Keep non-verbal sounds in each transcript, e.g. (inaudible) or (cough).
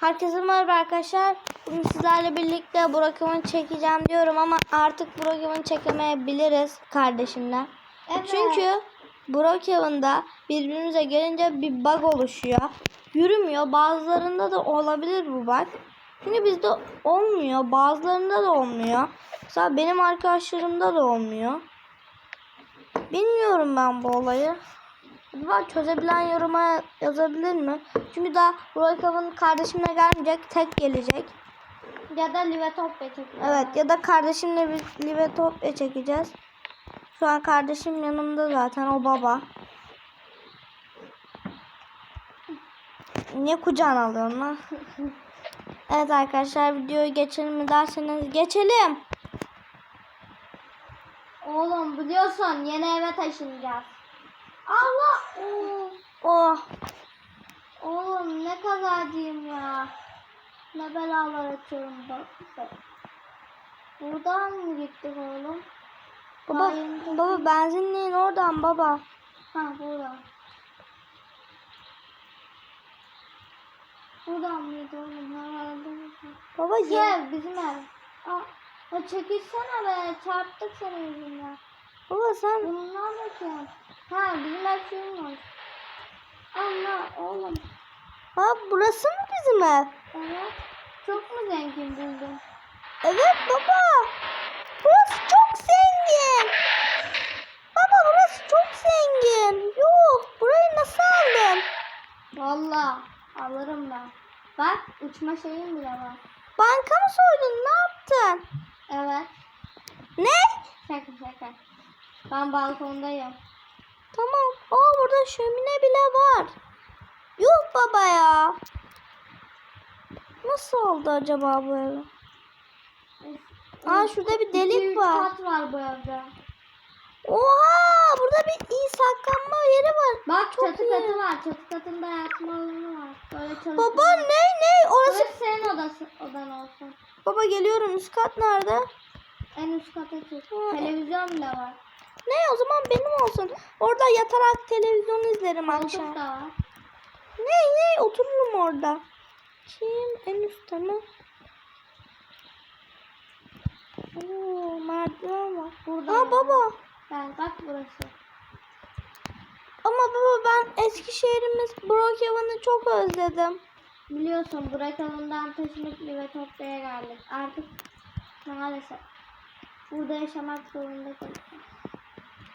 Herkese merhaba arkadaşlar. Bugün sizlerle birlikte Burak'ımı çekeceğim diyorum ama artık Burak'ımı çekemeyebiliriz kardeşimle. Evet. Çünkü Burak evinde birbirimize gelince bir bug oluşuyor. Yürümüyor. Bazılarında da olabilir bu bug. Çünkü bizde olmuyor. Bazılarında da olmuyor. Mesela benim arkadaşlarımda da olmuyor. Bilmiyorum ben bu olayı. Acaba çözebilen yoruma yazabilir mi? Çünkü daha Burak Av'ın kardeşimle gelmeyecek. Tek gelecek. Ya da Livetopya çekiyor. Evet ya da kardeşimle bir Livetopya çekeceğiz. Şu an kardeşim yanımda zaten o baba. Niye kucağına alıyorsun lan? (laughs) evet arkadaşlar videoyu geçelim mi derseniz geçelim. Oğlum biliyorsun yeni eve taşınacağız. Allah! Oo. Oh Oğlum ne kazacıyım ya. Ne belalar açıyorum bak. Buradan mı gittik oğlum? baba yeni- baba benzinliğin oradan baba. Ha buradan. Buradan mıydı oğlum? Herhalde. Baba ev bizim ev. Aa, ya çekilsene be. Çarptık senin yüzünden. Baba sen Bunlar ne ki? Ha ev şuyum var. Allah oğlum. ha burası mı bizim ev? Evet. Çok mu zengin buldun? Evet baba. Burası çok zengin. Baba burası çok zengin. Yuh burayı nasıl aldın? Valla alırım ben. Bak uçma şeyim bile var. Banka mı soydun? Ne yaptın? Evet. Ne? Şaka şaka. Ben balkondayım. Tamam. Aa burada şömine bile var. Yuh baba ya. Nasıl oldu acaba bu ev? Aa şurada bir delik var. kat var bu evde. Oha burada bir iyi saklanma yeri var. Bak Çok çatı iyi. katı var. Çatı katında yatma alanı var. Böyle çalışma. Baba ne ne? Orası Burası senin odası, odan olsun. Baba geliyorum üst kat nerede? En üst kata çık. Televizyon bile var. Ne o zaman benim olsun. Orada yatarak televizyon izlerim akşam. Ne ne otururum orada. Kim en üstte mi? Oo, merdiven var. Burada. Aa baba. Yani bak burası. Ama baba ben Eskişehir'imiz Brookhaven'ı çok özledim. Biliyorsun Burak Hanım'dan taşınıp Livetopya'ya geldik. Artık maalesef burada yaşamak zorunda kalacağız.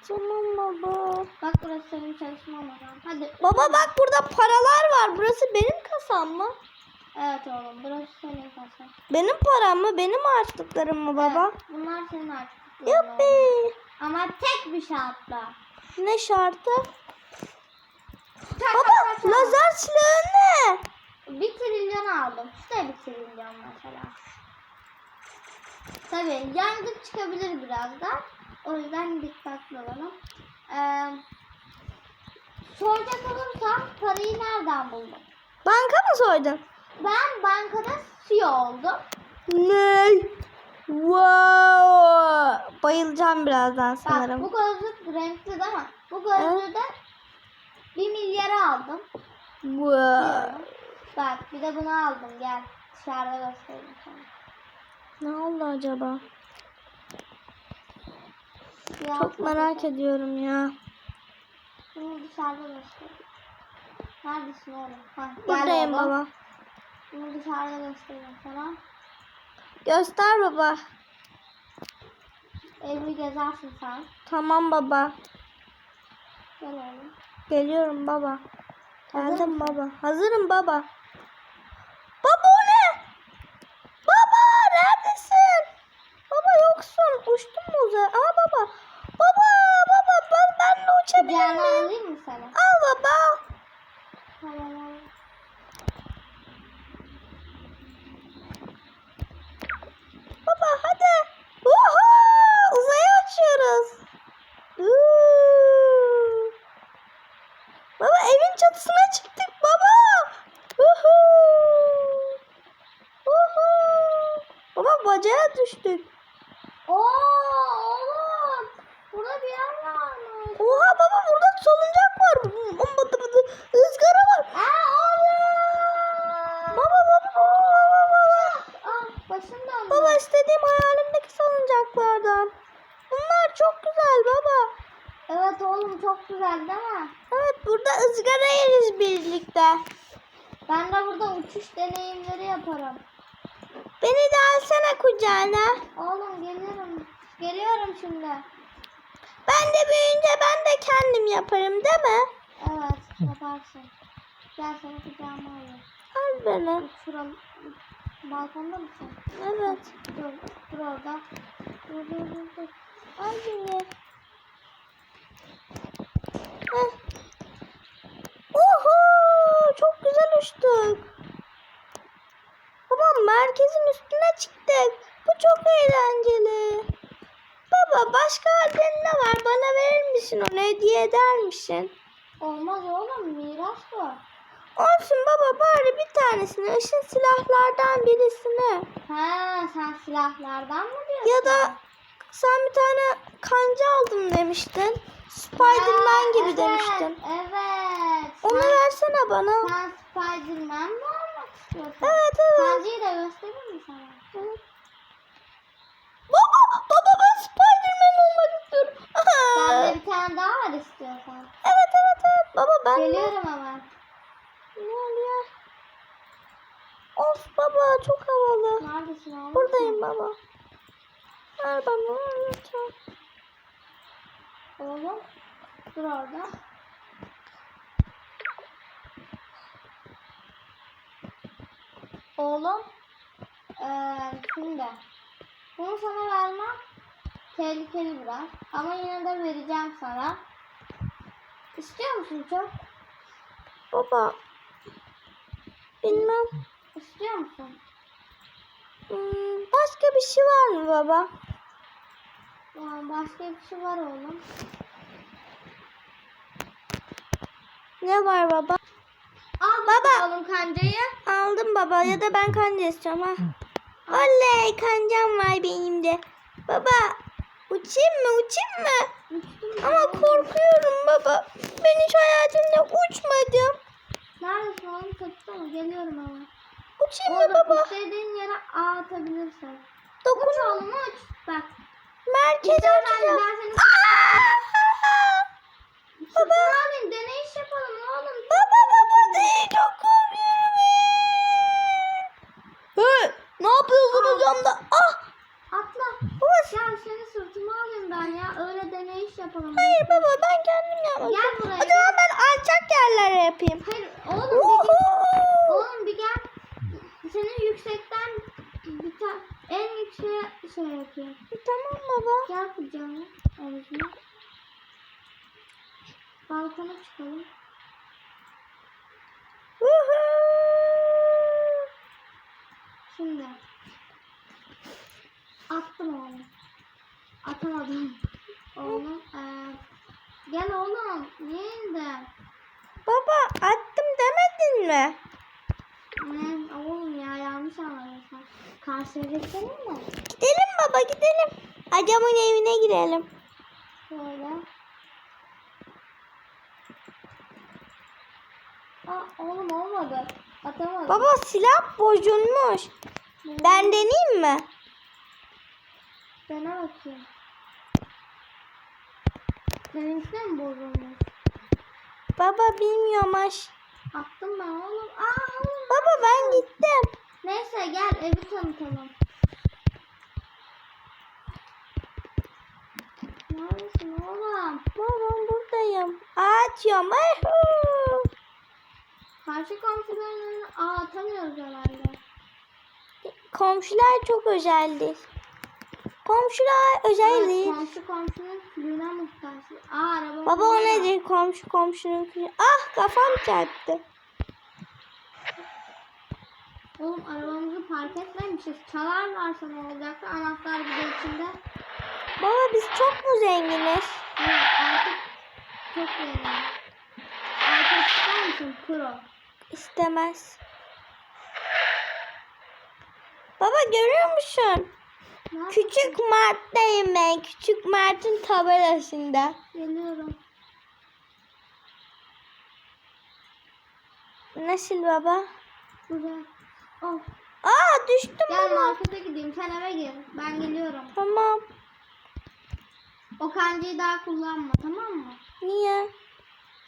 Tamam baba. Bak burası senin çalışma. Hadi. Baba bak burada paralar var. Burası benim kasam mı? Evet oğlum burası senin kasan. Benim param mı? Benim harçlıklarım mı baba? Evet, bunlar senin artık. Yuppi. Ama tek bir şartla. Ne şartı? Tak, Baba tak, lazer silahı ne? Bir trilyon aldım. Da bir trilyon mesela. Tabii yangın çıkabilir birazdan. O yüzden dikkatli olalım. Ee, soracak olursam parayı nereden buldum? Banka mı soydun? Ben bankada CEO oldum. Ne? Wow. Bayılacağım birazdan Bak sanırım. bu gözlük renkli değil mi? Bu gözlüğü de bir milyara aldım. Wow. Bak bir de bunu aldım gel. Dışarıda göstereyim sana. Ne oldu acaba? Siyah Çok merak ediyorum ya. Bunu dışarıda göstereyim. Neredesin oğlum? Ha, Buradayım oğlum. baba. Bunu dışarıda göstereyim sana. Göster baba. Evimi gezersin sen. Tamam baba. Gel oğlum. Geliyorum baba. Hazır Geldim mısın? baba. Hazırım baba. Baba o ne? Baba neredesin? Baba yoksun. Uçtun mu uzaya? Aa baba. Baba baba ben, ben de uçabilir seni? Al baba. Tamam Oha baba burada salıncak var. Izgara var. Aa oğlum. Baba baba baba baba. Aa, başım döndü. Baba istediğim hayalimdeki salıncaklardan. Bunlar çok güzel baba. Evet oğlum çok güzel değil mi? Evet burada ızgara yeriz birlikte. Ben de burada uçuş deneyimleri yaparım. Beni de alsana kucağına. Oğlum gelirim. Geliyorum şimdi. Ben de büyüyünce ben de kendim yaparım değil mi? Evet yaparsın. Gel seni kucağıma alayım. Al beni. Şuram balkonda mısın? Evet. Dur, dur orada. Dur, dur, dur, dur. Al beni. Heh. Oho! Çok güzel uçtuk. Babam merkezin üstüne çıktık. Bu çok eğlenceli. Baba başka halden ne var? Bana verir misin onu? Hediye eder misin? Olmaz oğlum miras bu. Olsun baba bari bir tanesini. Işın silahlardan birisini. Ha sen silahlardan mı diyorsun? Ya da sen bir tane kanca aldım demiştin. Spiderman gibi evet, demiştin. Evet. Onu sen, versene bana. sen Spiderman mi olmak istiyorsun? Evet evet. Kancayı da göstereyim mi sana? Evet. Baba, baba ben Spiderman olmak istiyorum. Bende bir tane daha var istiyorsan. Evet evet evet. Baba ben Geliyorum hemen. ne oluyor? Of baba çok havalı. Neredesin oğlum? Buradayım baba. Ver bana lütfen. Oğlum. Dur orada. Oğlum. Eee şimdi. Bunu sana vermem tehlikeli biraz. Ama yine de vereceğim sana. İstiyor musun çok? Baba. Bilmem. İstiyor musun? Hmm, başka bir şey var mı baba? Yani başka bir şey var oğlum. Ne var baba? Al Baba. bakalım kancayı. Aldım baba ya da ben kanca istiyorum ha. Oley kancam var benim de. Baba uçayım mı uçayım mı? Ama korkuyorum baba. Ben hiç hayatımda uçmadım. Neredesin oğlum? Mı? Geliyorum hemen. Uçayım mı Orada baba? istediğin yere ağ atabilirsin. Uç Dokun. oğlum uç. Bak. Merkeze İstersen uçacağım. ben seni... Baba. Baba. deneyiş yapalım oğlum. Baba baba değil çok korkuyorum. Hey, ne yapıyorsunuz camda? Ah! Gel seni sırtıma alayım ben ya. Öyle deneyiş yapalım. Hayır baba ben kendim yapmak Gel buraya. O zaman ben alçak yerlere yapayım. Hayır oğlum bir, Oho! oğlum bir gel. Senin yüksekten bir ta en yükseğe şey yapayım. Tamam baba. Gel kucağıma. Omzuma. Balkona çıkalım. Woohoo! Şimdi. Attım oğlum. Atamadım. Oğlum. eee, gel oğlum. Niye indin? Baba attım demedin mi? Ne? Oğlum ya yanlış anladın sen. Karşıya geçelim mi? Gidelim baba gidelim. Acamın evine girelim. Şöyle. Aa, oğlum olmadı. Atamadım. Baba silah bozulmuş. Ben deneyeyim mi? Dene bakayım. Seninki de mi bozulmuş? Baba bilmiyorum aş. Attım ben oğlum. Aa oğlum. Baba ben gittim. Neyse gel evi tanıtalım. Neredesin oğlum? Babam buradayım. Atıyorum. Ayhu. Karşı komşuların önüne aa atamıyoruz herhalde. Komşular çok özeldir. Komşular özel Evet, komşu komşunun külüne muhtaç. Aa araba. Baba o nedir komşu komşunun kızı? Ah kafam çarptı. Oğlum arabamızı park etmemişiz. Çalarlarsa ne olacaktı? Anahtar bir de içinde. Baba biz çok mu zenginiz? Evet artık çok zengin. Artık ister misin pro? İstemez. Baba görüyor musun? Küçük Mart'tayım ben. Küçük Mart'ın tabelasında. Geliyorum. Nasıl baba? Güzel. Oh. Aa düş düştüm Gel baba. markete gideyim sen eve gir. Ben geliyorum. Tamam. O kancayı daha kullanma tamam mı? Niye?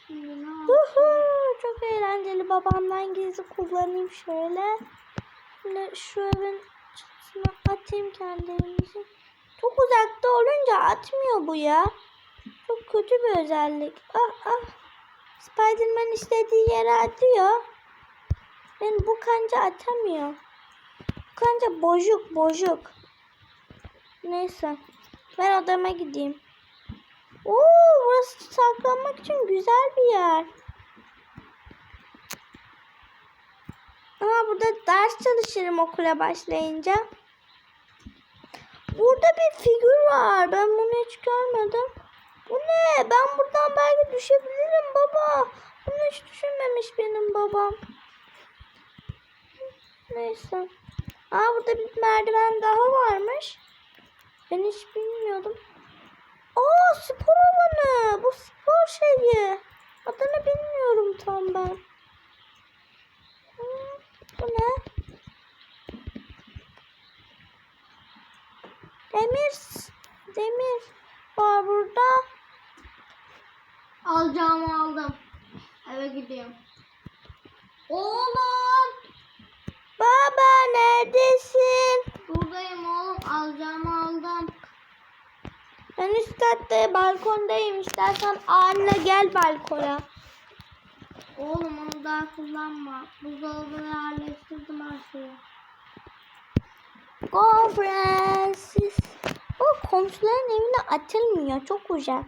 Şimdi ne yap- Uhu, çok eğlenceli. Babamdan gizli kullanayım şöyle. Şimdi şu evin çatısına atayım kendi evimizi. Çok uzakta olunca atmıyor bu ya. Çok kötü bir özellik. Ah ah. Spiderman istediği yere atıyor. Yani bu kanca atamıyor. Bu kanca bozuk bozuk. Neyse. Ben odama gideyim. Oo, burası saklanmak için güzel bir yer. Aa, burada ders çalışırım okula başlayınca. Burada bir figür var. Ben bunu hiç görmedim. Bu ne? Ben buradan belki düşebilirim baba. Bunu hiç düşünmemiş benim babam. Neyse. Aa burada bir merdiven daha varmış. Ben hiç bilmiyordum. Aa spor alanı. Bu spor şeyi. Adını bilmiyorum tam ben. Bu ne? Demir. Demir var burada. Alacağımı aldım. Eve gidiyorum. Oğlum. Baba neredesin? Buradayım oğlum. Alacağımı aldım. Ben üst katta balkondayım. İstersen anne gel balkona. Oğlum onu daha kullanma. Buzdolabını yerleştirdim her şeyi. Go Francis. O komşuların evine atılmıyor. Çok uzak.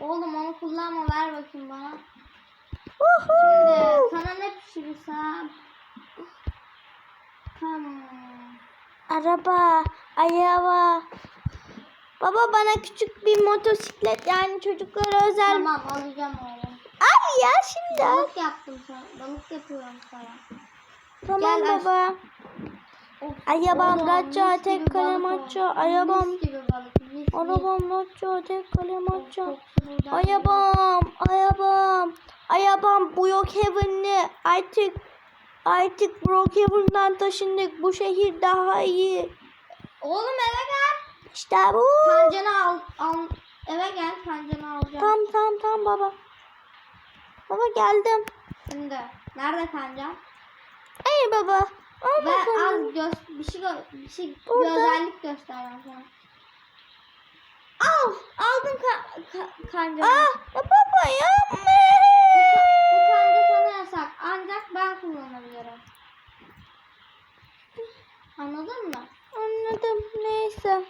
Oğlum onu kullanma ver bakayım bana. Uhu. Şimdi sana ne pişirirsem? Tamam. Araba, araba. Baba bana küçük bir motosiklet yani çocuklara özel. Tamam alacağım oğlum. Abi ya şimdi al. Balık yaptım sana. Balık yapıyorum sana. Tamam Gel aç. baba. Of, Ayabam, mis tek kalem açça, ayabam. Arabam, Raça, tek kalem açça. Ayabam, ayabam. Ayabam bu yok heavenly. Artık artık Brookhaven'dan taşındık. Bu şehir daha iyi. Oğlum eve gel. İşte bu. Kancanı al, al. Eve gel kancanı alacağım. Tamam tamam tamam baba. Baba geldim. Şimdi nerede kancan? Ey baba. Al Ve bakalım. az göz, bir şey, bir şey bir özellik sana. Al, aldım ka- ka- kancanı. Ah baba yapma. Bu, bu kanca sana yasak. Ancak ben kullanabilirim. Anladın mı? Anladım. Neyse.